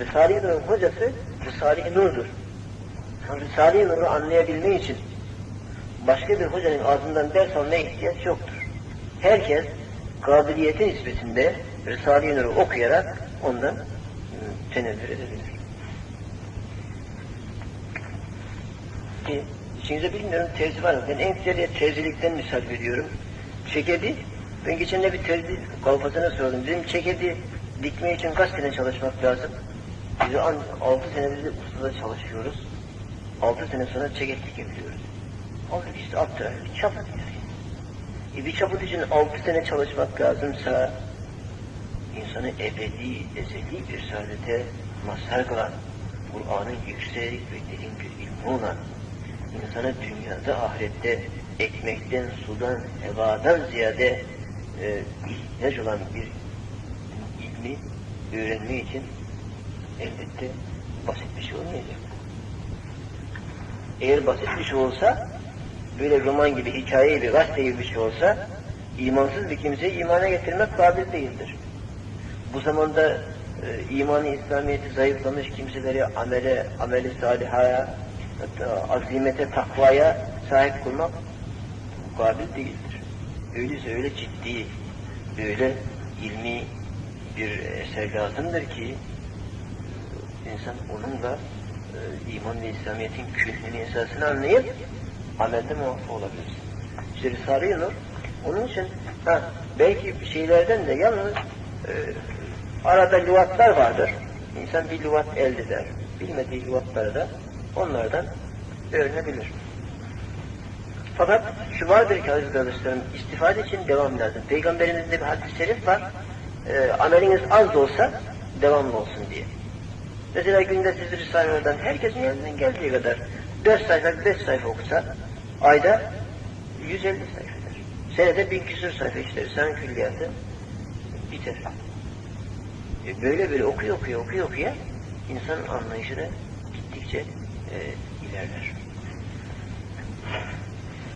Risale-i Nur'un hocası Risale-i Nur'dur. Risale-i Nur'u anlayabilmek için başka bir hocanın ağzından ders almaya ihtiyaç yoktur. Herkes kabiliyeti nispetinde Risale-i Nur'u okuyarak ondan ıı, tenevvür edebilir. Ki, içinize bilmiyorum terzi var mı? Ben en güzel terzilikten misal veriyorum. Çekedi, ben geçen de bir terzi kalfasına sordum. Dedim çekedi dikme için kaç sene çalışmak lazım? Biz an, altı senedir de ustada çalışıyoruz. Altı sene sonra çeket dikebiliyoruz. Aldık işte attıra, bir çaput yani. E bir çaput için altı sene çalışmak lazımsa insanı ebedi, ezeli bir saadete mazhar kılan, Kur'an'ın yüksek ve derin bir ilmi olan, insana dünyada ahirette ekmekten, sudan, hevadan ziyade e, ihtiyaç olan bir ilmi öğrenmek için elbette basit bir şey olmayacak. Eğer basit bir şey olsa, böyle roman gibi, hikaye gibi, gazete gibi bir şey olsa, imansız bir kimseyi imana getirmek kabil değildir. Bu zamanda e, imanı İslamiyet'i zayıflamış kimseleri amele, ameli salihaya, azimete, takvaya sahip kılmak kabil değildir. Öyleyse öyle ciddi, öyle ilmi bir eser lazımdır ki insan onunla e, iman ve İslamiyet'in kühnünü esasını anlayıp amelde muvaffak olabilir. İşte Risale-i Nur onun için ha, belki şeylerden de yalnız e, arada lügatlar vardır. İnsan bir lügat elde eder. Bilmediği lügatları da onlardan öğrenebilir. Fakat şu vardır ki aziz kardeşlerim, istifade için devam lazım. Peygamberimizde bir hadis-i şerif var, e, ameliniz az da olsa devamlı olsun diye. Mesela günde siz Risale'den herkesin elinden geldiği kadar 4 sayfa, 5 sayfa okusa ayda 150 sayfa eder. Senede bin küsur sayfa işlerirsen külliyatı biter. E böyle böyle okuyor okuyor okuyor okuyor insanın anlayışı da gittikçe e, ilerler.